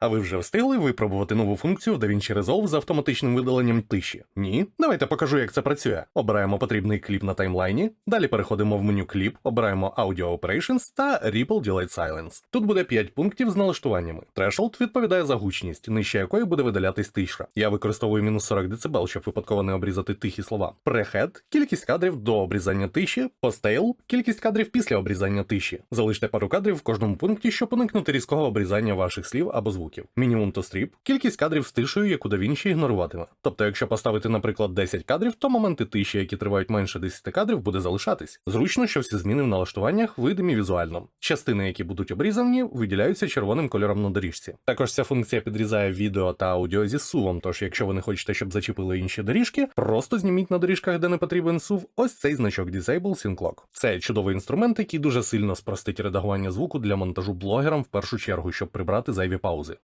А ви вже встигли випробувати нову функцію в DaVinci Resolve з автоматичним видаленням тиші? Ні? Давайте покажу, як це працює. Обираємо потрібний кліп на таймлайні, далі переходимо в меню кліп, обираємо Audio Operations та Ripple Delete Silence. Тут буде 5 пунктів з налаштуваннями. Threshold відповідає за гучність, нижче якої буде видалятись тиша. Я використовую мінус 40 дБ, щоб випадково не обрізати тихі слова. Prehead – кількість кадрів до обрізання тиші, Postale – кількість кадрів після обрізання тиші. Залиште пару кадрів в кожному пункті, щоб уникнути різкого обрізання ваших слів або звуків. Мінімум то стріп – кількість кадрів з тишею, яку DaVinci ігноруватиме. Тобто, якщо поставити, наприклад, 10 кадрів, то моменти тиші, які тривають менше 10 кадрів, буде залишатись. Зручно, що всі зміни в налаштуваннях видимі візуально. Частини, які будуть обрізані, виділяються червоним кольором на доріжці. Також ця функція підрізає відео та аудіо зі сувом, тож якщо ви не хочете, щоб зачепили інші доріжки, просто зніміть на доріжках, де не потрібен сув, ось цей значок Disable Sync Lock. Це чудовий інструмент, який дуже сильно спростить редагування звуку для монтажу блогерам в першу чергу, щоб прибрати зайві паузи.